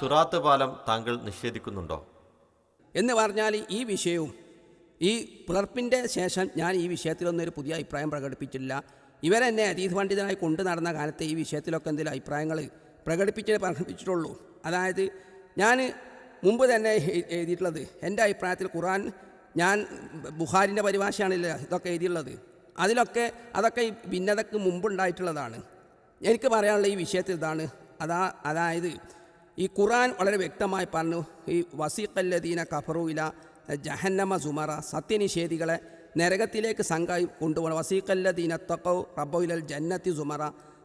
സുറാത്ത് പാലം താങ്കൾ നിഷേധിക്കുന്നുണ്ടോ? എന്ന് പറഞ്ഞാൽ ഈ വിഷയവും ഈ പിളർപ്പിന്റെ ശേഷം ഞാൻ ഈ വിഷയത്തിലൊന്നും ഒരു പുതിയ അഭിപ്രായം പ്രകടിപ്പിച്ചില്ല ഇവരെന്നെ അതീത് പണ്ഡിതനായി കൊണ്ടു നടന്ന കാലത്ത് ഈ വിഷയത്തിലൊക്കെ എന്തെങ്കിലും അഭിപ്രായങ്ങൾ പ്രകടിപ്പിച്ചേ പ്രകടിപ്പിച്ചിട്ടുള്ളൂ. അതായത് ഞാൻ മുമ്പ് തന്നെ എഴുതിയിട്ടുള്ളത് എന്റെ അഭിപ്രായത്തിൽ ഖുറാൻ ഞാൻ ബുഹാരിന്റെ പരിഭാഷയാണല്ലോ ഇതൊക്കെ എഴുതിയുള്ളത് അതിലൊക്കെ അതൊക്കെ ഭിന്നതക്ക് മുമ്പുണ്ടായിട്ടുള്ളതാണ്. എനിക്ക് പറയാനുള്ള ഈ വിഷയത്തിൽ ഇതാണ്. അതാ അതായത് ഈ ഖുറാൻ വളരെ വ്യക്തമായി പറഞ്ഞു ഈ വസീഖല്ലദീന കഫറുയില ജഹന്നമ സുമറ സത്യനിഷേധികളെ നരകത്തിലേക്ക് സംഘായി കൊണ്ടുപോകണം. വസീഖല്ലദീന തക്കൗ റബ്ബുലൽ ജന്നത്തി സുമറ.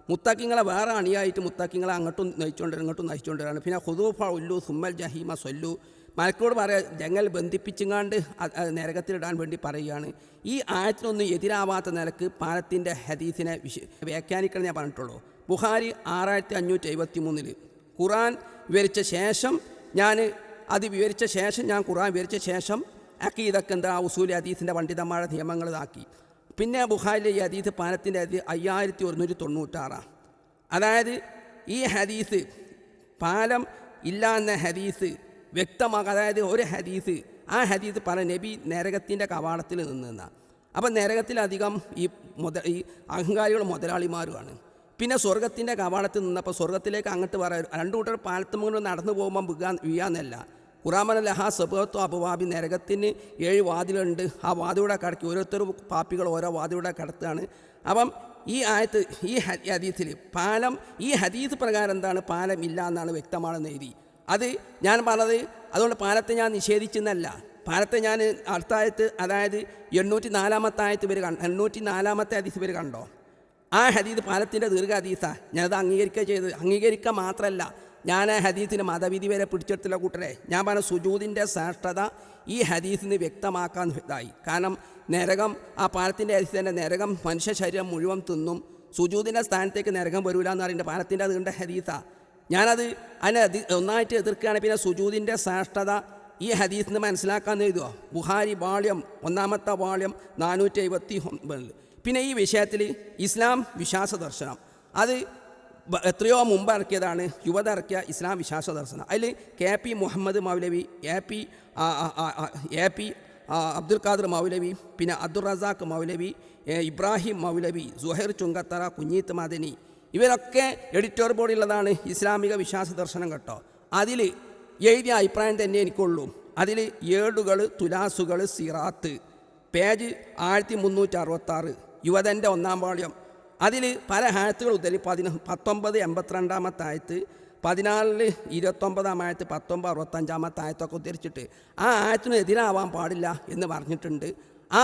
മുത്തക്കിങ്ങളെ വേറെ അണിയായിട്ട് മുത്തക്കിങ്ങളെ അങ്ങോട്ടും നയിച്ചുകൊണ്ടിരുന്നു ഇങ്ങോട്ടും നയിച്ചുകൊണ്ടിരുന്നു പിന്നെ ഹുദൂഫ ഉല്ലു സുമ്മൽ ജഹീമ സൊല്ലു. മലക്കോട് പറയാ ജങ്ങൽ ബന്ധിപ്പിച്ചുങ്ങാണ്ട് നരകത്തിലിടാൻ വേണ്ടി പറയുകയാണ്. ഈ ആയത്തിനൊന്നും എതിരാവാത്ത നിലയ്ക്ക് പാലത്തിന്റെ ഹദീസിനെ വിശ വ്യാഖ്യാനിക്കണം ഞാൻ പറഞ്ഞിട്ടുള്ളൂ. ബുഹാരി ആറായിരത്തി അഞ്ഞൂറ്റി എഴുപത്തി മൂന്നിൽ ഖുറാൻ വിവരിച്ച ശേഷം ഞാൻ അത് വിവരിച്ച ശേഷം ഞാൻ ഖുറാൻ വിവരിച്ച ശേഷം അക്കീദക്ക് എന്താ ഉസൂൽ ഹദീസിന്റെ പണ്ഡിതന്മാരുടെ നിയമങ്ങൾ ഇതാക്കി. പിന്നെ ബുഹാരിലെ ഈ ഹദീസ് പാനത്തിന്റെ അതി അയ്യായിരത്തി ഒരുന്നൂറ്റി തൊണ്ണൂറ്റാറാണ്. അതായത് ഈ ഹദീസ് പാലം ഇല്ല എന്ന ഹദീസ് വ്യക്തമാക്കുക അതായത് ഒരു ഹദീസ് ആ ഹദീസ് പല നബി നരകത്തിന്റെ കവാടത്തിൽ നിന്നാണ്. അപ്പം നരകത്തിലധികം ഈ മുത ഈ അഹങ്കാരികൾ മുതലാളിമാരുമാണ്. പിന്നെ സ്വർഗത്തിന്റെ കവാടത്തിൽ നിന്നപ്പോൾ സ്വർഗത്തിലേക്ക് അങ്ങോട്ട് പറയാൻ രണ്ടു കൂട്ടർ പാലത്തുമ്പോൾ നടന്നു പോകുമ്പോൾ വീഴാൻ വീയാന്നല്ല ഖുറാമന ലഹാ സബത്വ അപവാബി നരകത്തിന് ഏഴ് വാതിലുണ്ട്. ആ വാതിലൂടെ കടക്കി ഓരോരുത്തരും പാപ്പികൾ ഓരോ വാതിലൂടെ കടത്തുകയാണ്. അപ്പം ഈ ആയത്ത് ഈ ഹദീത്തിൽ പാലം ഈ ഹദീസ് പ്രകാരം എന്താണ്? പാലം ഇല്ല എന്നാണ് വ്യക്തമാണെന്ന് എഴുതി. അത് ഞാൻ പറഞ്ഞത് അതുകൊണ്ട് പാലത്തെ ഞാൻ നിഷേധിച്ചെന്നല്ല. പാലത്തെ ഞാൻ അടുത്തായത്ത് അതായത് എണ്ണൂറ്റി നാലാമത്തെ ആയത്ത് വരെ കണ്ട എണ്ണൂറ്റി നാലാമത്തെ ഹദീസ് വരെ കണ്ടോ? ആ ഹദീദ് പാലത്തിന്റെ ദീർഘ ഹദീസാണ് ഞാനത് അംഗീകരിക്കുക ചെയ്ത് അംഗീകരിക്കുക മാത്രമല്ല ഞാൻ ആ ഹദീസിന് മതവിധി വരെ പിടിച്ചെടുത്തില്ല കൂട്ടരെ. ഞാൻ പറഞ്ഞ സുജൂദിന്റെ ശ്രേഷ്ഠത ഈ ഹദീസിന് വ്യക്തമാക്കാൻ ഇതായി. കാരണം നരകം ആ പാലത്തിന്റെ ഹദീസ് തന്നെ നരകം മനുഷ്യ ശരീരം മുഴുവൻ തിന്നും. സുജൂദിന്റെ സ്ഥാനത്തേക്ക് നരകം വരൂല എന്ന് പറയുന്നത് പാലത്തിന്റെ അതുകൊണ്ട് ഹദീസാണ് ഞാനത് അതിനെ ഒന്നായിട്ട് എതിർക്കുകയാണ്. പിന്നെ സുജൂദിന്റെ ശ്രേഷ്ഠത ഈ ഹദീസിന് മനസ്സിലാക്കാൻ എഴുതുക ബുഹാരി വാള്യം ഒന്നാമത്തെ വാള്യം നാനൂറ്റി എഴുപത്തി ഒമ്പതിൽ. പിന്നെ ഈ വിഷയത്തിൽ ഇസ്ലാം വിശ്വാസ ദർശനം. അത് എത്രയോ മുമ്പ് ഇറക്കിയതാണ്. യുവത ഇറക്കിയ ഇസ്ലാം വിശ്വാസ ദർശനം. അതിൽ K P Muhammad Maulavi A P A P Abdul Khader Maulavi പിന്നെ അബ്ദുൾ റസാഖ് മൗലവി ഇബ്രാഹിം മൗലവി സുഹൈർ ചുങ്കത്തറ കുഞ്ഞീത്ത് മദനി ഇവരൊക്കെ എഡിറ്റോർ ബോർഡിലുള്ളതാണ് ഇസ്ലാമിക വിശ്വാസ ദർശനം കേട്ടോ. അതിൽ എഴുതിയ അഭിപ്രായം തന്നെ എനിക്കുള്ളൂ. അതിൽ ഏടുകൾ തുലാസുകൾ സിറാത്ത് പേജ് ആയിരത്തി മുന്നൂറ്റി അറുപത്താറ്. യുവതന്റെ ഒന്നാം വാള്യം. അതിൽ പല ആയത്തുകൾ ഉദ്ധരി പതിന പത്തൊമ്പത് എൺപത്തിരണ്ടാമത്തെ ആയത്ത് പതിനാലിൽ ഇരുപത്തൊമ്പതാം ആയത്ത് പത്തൊമ്പത് അറുപത്തഞ്ചാമത്തെ ആയത്തൊക്കെ ഉദ്ധരിച്ചിട്ട് ആ ആയത്തിന് എതിരാവാൻ പാടില്ല എന്ന് പറഞ്ഞിട്ടുണ്ട്. ആ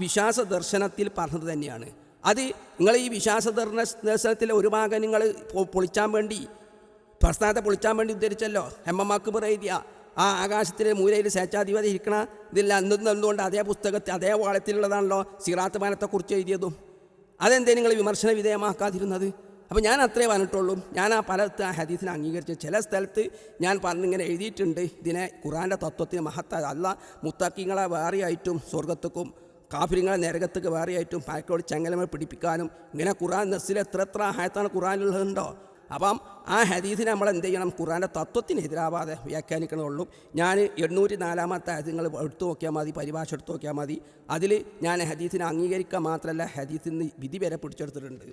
വിശ്വാസ ദർശനത്തിൽ പറഞ്ഞത് തന്നെയാണ്. അത് നിങ്ങൾ ഈ വിശ്വാസ ദർശന ദർശനത്തിലെ ഒരു ഭാഗം നിങ്ങൾ പൊളിച്ചാൻ വേണ്ടി പ്രസ്ഥാനത്തെ പൊളിച്ചാൻ വേണ്ടി ഉദ്ധരിച്ചല്ലോ. എം എം ആ ആകാശത്തിലെ മൂലയിൽ സ്വേച്ഛാധിപതി ഇരിക്കണ ഇതില്ല എന്തുകൊണ്ട് അതേ പുസ്തകത്തിൽ അതേ വാളത്തിലുള്ളതാണല്ലോ സിറാത്ത് മാനത്തെക്കുറിച്ച് എഴുതിയതും? അതെന്തേ നിങ്ങൾ വിമർശന വിധേയമാക്കാതിരുന്നത്? അപ്പോൾ ഞാൻ അത്രേ പറഞ്ഞിട്ടുള്ളൂ. ഞാൻ ആ പലത്ത് ആ ഹദീസിനെ അംഗീകരിച്ചു ചില സ്ഥലത്ത് ഞാൻ പറഞ്ഞിങ്ങനെ എഴുതിയിട്ടുണ്ട്. ഇതിനെ ഖുറാന്റെ തത്വത്തിന് മഹത്ത അല്ല മുത്തക്കിങ്ങളെ വേറെയായിട്ടും സ്വർഗത്തുക്കും കാഫിരിങ്ങളെ നരകത്തേക്ക് വേറെയായിട്ടും പാക്കോട് ചെങ്ങലമെ പിടിപ്പിക്കാനും ഇങ്ങനെ ഖുറാൻ നെസ്സിൽ എത്ര എത്ര ആയത്താണ് ഖുറാനുള്ളതുണ്ടോ അപ്പം ആ ഹദീസിനെ നമ്മൾ എന്ത് ചെയ്യണം? ഖുറാന്റെ തത്വത്തിന് എതിരാവാതെ വ്യാഖ്യാനിക്കണമുള്ളൂ ഞാൻ എണ്ണൂറ്റി നാലാമത്തെ നിങ്ങൾ എടുത്തു നോക്കിയാൽ മതി പരിഭാഷ എടുത്തു നോക്കിയാൽ മതി. അതിൽ ഞാൻ ഹദീസിനെ അംഗീകരിക്കുക മാത്രമല്ല ഹദീസിന് വിധി വരെ പിടിച്ചെടുത്തിട്ടുണ്ട്.